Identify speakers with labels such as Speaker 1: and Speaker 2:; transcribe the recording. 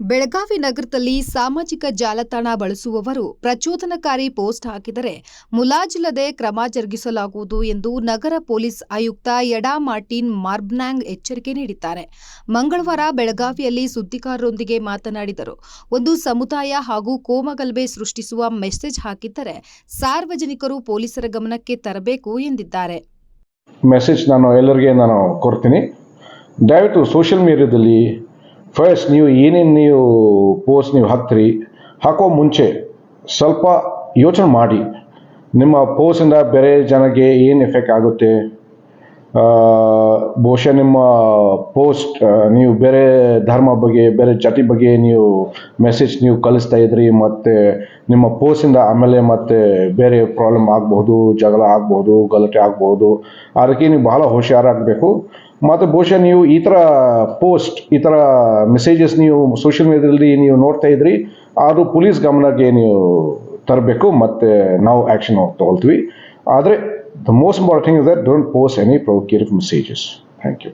Speaker 1: ಬೆಳಗಾವಿ ನಗರದಲ್ಲಿ ಸಾಮಾಜಿಕ ಜಾಲತಾಣ ಬಳಸುವವರು ಪ್ರಚೋದನಕಾರಿ ಪೋಸ್ಟ್ ಹಾಕಿದರೆ ಮುಲಾಜಿಲ್ಲದೆ ಕ್ರಮ ಜರುಗಿಸಲಾಗುವುದು ಎಂದು ನಗರ ಪೊಲೀಸ್ ಆಯುಕ್ತ ಯಡಾ ಮಾರ್ಟಿನ್ ಮಾರ್ಬ್ನಾಂಗ್ ಎಚ್ಚರಿಕೆ ನೀಡಿದ್ದಾರೆ. ಮಂಗಳವಾರ ಬೆಳಗಾವಿಯಲ್ಲಿ ಸುದ್ದಿಗಾರರೊಂದಿಗೆ ಮಾತನಾಡಿದರು. ಒಂದು ಸಮುದಾಯ ಹಾಗೂ ಕೋಮಗಲಭೆ ಸೃಷ್ಟಿಸುವ ಮೆಸೇಜ್ ಹಾಕಿದ್ದರೆ ಸಾರ್ವಜನಿಕರು ಪೊಲೀಸರ ಗಮನಕ್ಕೆ ತರಬೇಕು ಎಂದಿದ್ದಾರೆ.
Speaker 2: ಮೆಸೇಜ್ ನಾನು ನಾನು ದಯವಿಟ್ಟು ಸೋಷಿಯಲ್ ಮೀಡಿಯಾದಲ್ಲಿ ಫಸ್ಟ್ ನೀವು ಏನೇನು ನೀವು ಪೋಸ್ಟ್ ನೀವು ಹಾಕ್ತೀರಿ ಹಾಕೋ ಮುಂಚೆ ಸ್ವಲ್ಪ ಯೋಚನೆ ಮಾಡಿ. ನಿಮ್ಮ ಪೋಸ್ಟಿಂದ ಬೇರೆ ಜನಕ್ಕೆ ಏನು ಎಫೆಕ್ಟ್ ಆಗುತ್ತೆ? ಬಹುಶಃ ನಿಮ್ಮ ಪೋಸ್ಟ್ ನೀವು ಬೇರೆ ಧರ್ಮ ಬಗ್ಗೆ, ಬೇರೆ ಜಾತಿ ಬಗ್ಗೆ ನೀವು ಮೆಸೇಜ್ ನೀವು ಕಳಿಸ್ತಾ ಇದ್ರಿ, ಮತ್ತು ನಿಮ್ಮ ಪೋಸ್ಟಿಂದ ಆಮೇಲೆ ಮತ್ತೆ ಬೇರೆ ಪ್ರಾಬ್ಲಮ್ ಆಗಬಹುದು, ಜಗಳ ಆಗ್ಬೋದು ಗಲಾಟೆ ಆಗ್ಬೋದು ಅದಕ್ಕೆ ನೀವು ಬಹಳ ಹುಷಾರಾಗಬೇಕು. ಮತ್ತು ಬಹುಶಃ ನೀವು ಈ ಥರ ಪೋಸ್ಟ್ ಈ ಥರ ಮೆಸೇಜಸ್ ನೀವು ಸೋಷಿಯಲ್ ಮೀಡಿಯಾದಲ್ಲಿ ನೀವು ನೋಡ್ತಾ ಇದ್ರಿ. ಅದು ಪೊಲೀಸ್ ಗಮನಕ್ಕೆ ನೀವು ತರಬೇಕು, ಮತ್ತು ನಾವು ಆ್ಯಕ್ಷನ್ ತಗೊಳ್ತೀವಿ. ಆದರೆ the most important is that don't post any provocative messages thank you